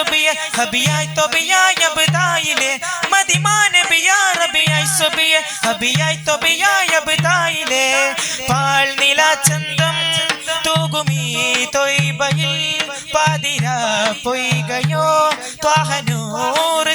Subiya ഹബിയായി തൊബിയായി അബ്ദായിലെ മദിമാന ബിയാ റബിയായി Subiya ഹബിയായി തൊബിയായി അബ്ദായിലെ പാൽ നിലാചന്തം തൂകുമീ തൊയ്ബയിൽ പാതിര പൊയ്കയോ ത്വാഹനൂർ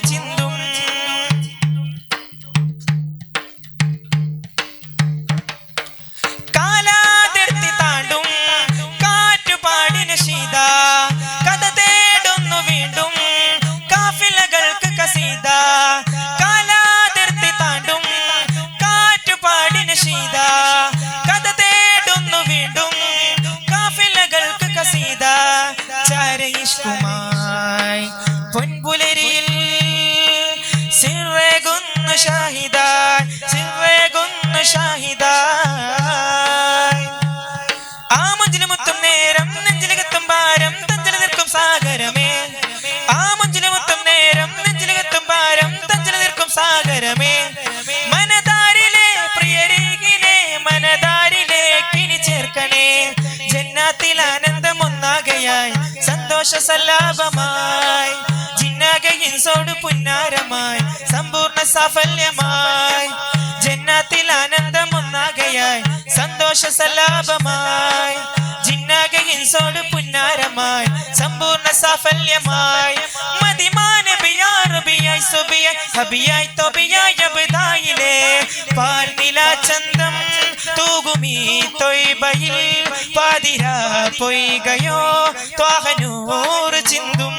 ജന്നാത്തിൽ ആനന്ദം ഒന്നാകയായി സന്തോഷ സല്ലാപമായി ജിന്നാകയിൻസോട് പുന്നാരമായി സമ്പൂർണ സാഫല്യമായി ജന്നാത്തിൽ ആനന്ദം ഒന്നാകയായി സന്തോഷ സല്ലാപമായി ജിന്നാകയിൻസോട് പുന്നാരമായി സമ്പൂർണ സാഫല്യമായി. മതിമാന ബിയായി സുബിയായി ഹബിയായി തൊബിയായി പാൽ നിലാചന്തം തൂകുമീ തൊയ്ബയിൽ പാതിര പൊയ്കയോ ത്വാഹനൂർ ചിന്തും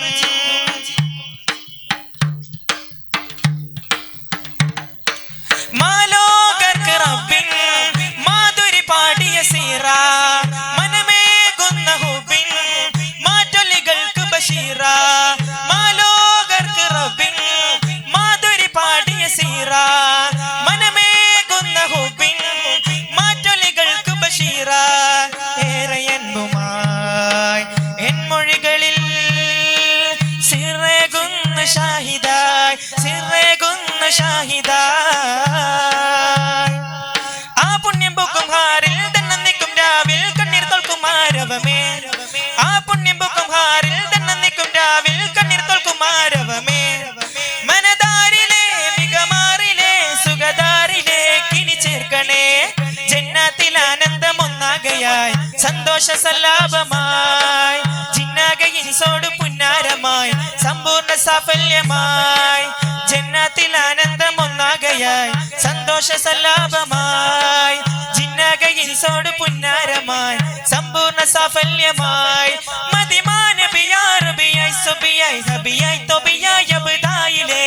സന്തോഷ സല്ലാപമായി ജിന്നാകയിൻസോട് പുന്നാരമായി സമ്പൂർണ സാഫല്യമായി ജന്നാത്തിൽ ആനന്ദം ഒന്നാകയായി സന്തോഷ സല്ലാപമായി ജിന്നാകയിൻസോട് പുന്നാരമായി സമ്പൂർണ സാഫല്യമായി. മതിമാന ബിയാർ ബിയായി സുബിയായി ഹബിയായി തൊബിയായി അബുദായിലെ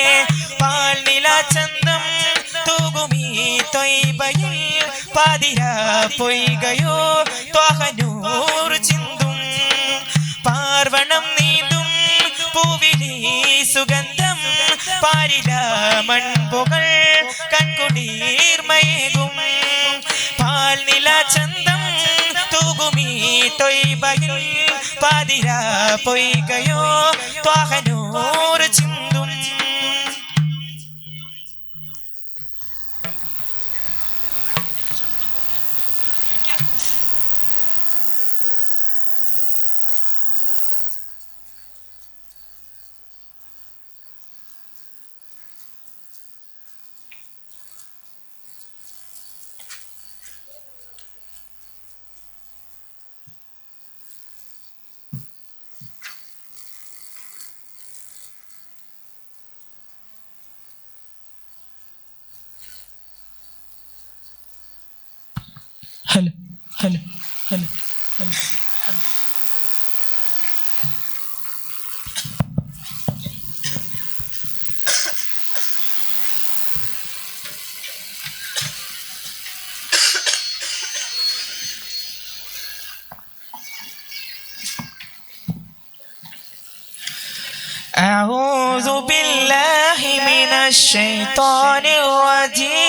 പാൽ നിലാചന്തം തൂകുമീ തൊയ്ബയിൽ പാതിര പൊയ്കയോ ത്വാഹനൂർ ചിന്തും പാർവണം നീന്തും പൂവിലെ സുഗന്ധം പാരില മൺപുകൾ കൺകുടീർമയേകും. പാൽ നിലാചന്തം തൂകുമീ തൊയ്ബയിൽ പാതിര പൊയ്കയോ ത്വാഹനൂർ ചിന്തും هلا هلا هلا هلا أعوذ بالله من الشيطان الرجيم.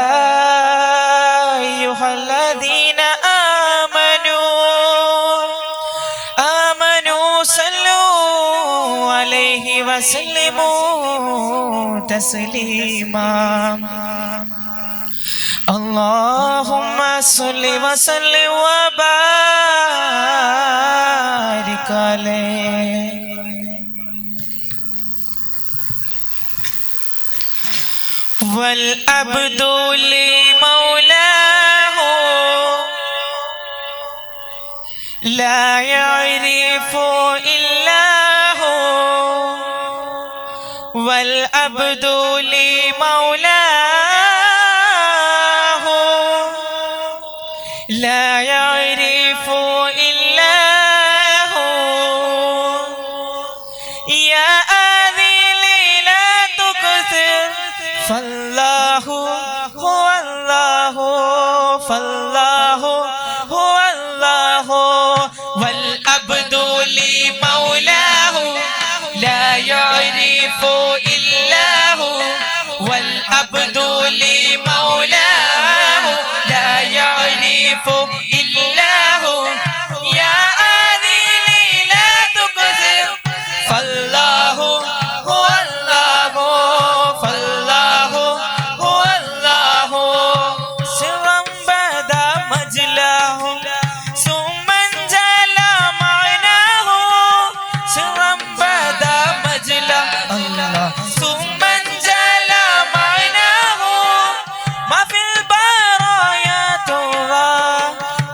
وسلموا تسليما. اللهم صل وسلم وبارك عليه. والعبد لمولاه لا يعرف إلا la ya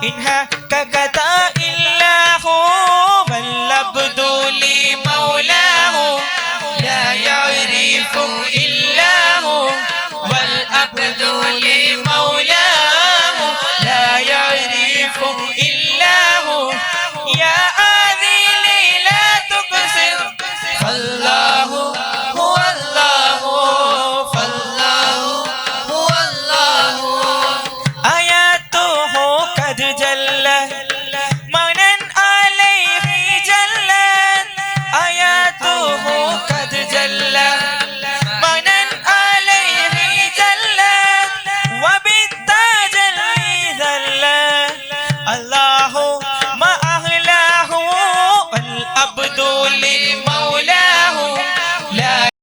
in her